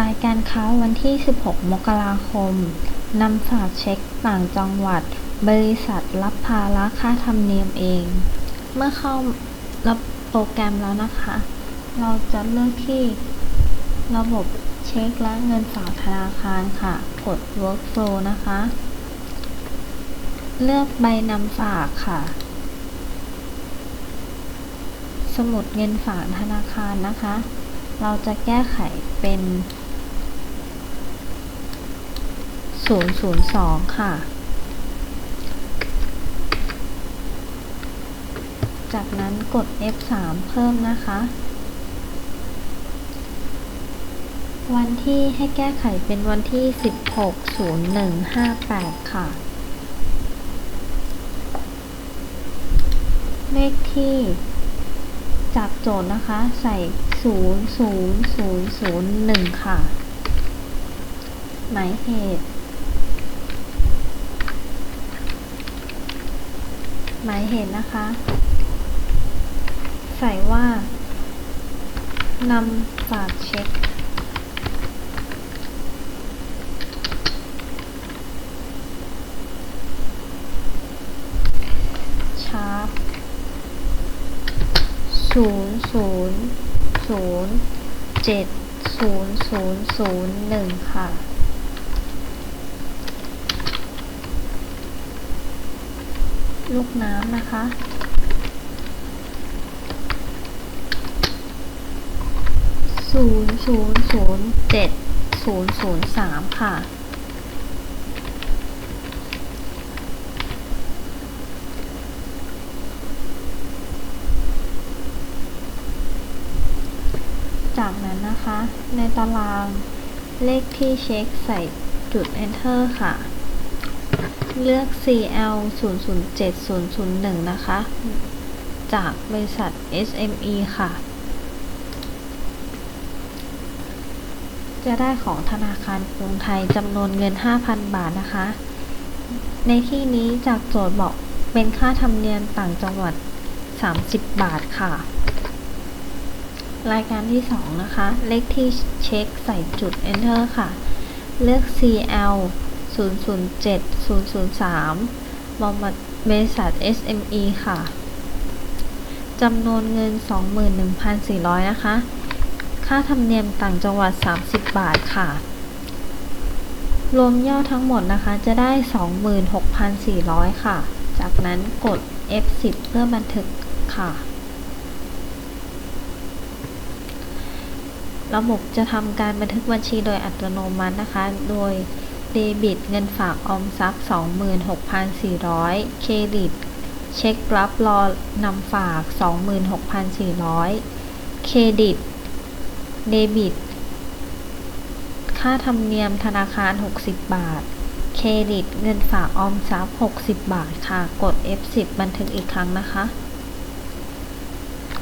รายการค้าวันที่ 16 มกราคม นำฝากเช็คต่างจังหวัด บริษัทรับภาระค่าธรรมเนียมเอง เมื่อเข้ารับโปรแกรมแล้วนะคะ เราจะเลือกที่ระบบเช็คและเงินฝากธนาคารค่ะ กด workflow นะคะ เลือกใบนำฝากค่ะ สมุดเงินฝากธนาคารนะคะ เราจะแก้ไขเป็น 002ค่ะ จากนั้นกด F3 เพิ่มนะคะ วันที่ให้แก้ไขเป็นวันที่ 160158 ค่ะ เลขที่จากโจทย์นะคะใส่ 00001 ค่ะ หมายเหตุ หมายเหตุนะคะ ใส่ว่านำฝากเช็ค ชาร์ปศูนย์ศูนย์ศูนย์เจ็ดศูนย์ศูนย์ศูนย์หนึ่งค่ะ ลูกน้ำนะคะ ศูนย์ศูนย์ศูนย์เจ็ดศูนย์ศูนย์สามค่ะ จากนั้นนะคะ ในตารางเลขที่เช็คใส่จุด enter ค่ะ เลือก CL 0 0 7 0 0 1 นะคะ จากบริษัท SME ค่ะ จะได้ของธนาคารกรุงไทยจำนวนเงิน 5,000 บาทนะคะ ในที่นี้จากโจทย์บอกเป็นค่าธรรมเนียมต่างจังหวัด 30 บาทค่ะ รายการที่ 2 นะคะ เลขที่เช็คใส่จุด enter ค่ะ เลือก CL 007 003บริษัท SME ค่ะ จำนวนเงิน 21,400 นะคะ ค่าธรรมเนียมต่างจังหวัด 30 บาทค่ะ รวมยอดทั้งหมดนะคะ จะได้ 26,400 ค่ะ จากนั้นกด F10 เพื่อบันทึกค่ะระบบจะทำการบันทึกบัญชีโดยอัตโนมัตินะคะ โดย เดบิต เงินฝากออมทรัพย์26,400 เครดิต เช็ครับรอนำฝาก 26,400 เครดิต เดบิต ค่าธรรมเนียมธนาคาร 60 บาท เครดิต เงินฝากออมทรัพย์ 60 บาทค่ะ กด F10 บันทึกอีกครั้งนะคะ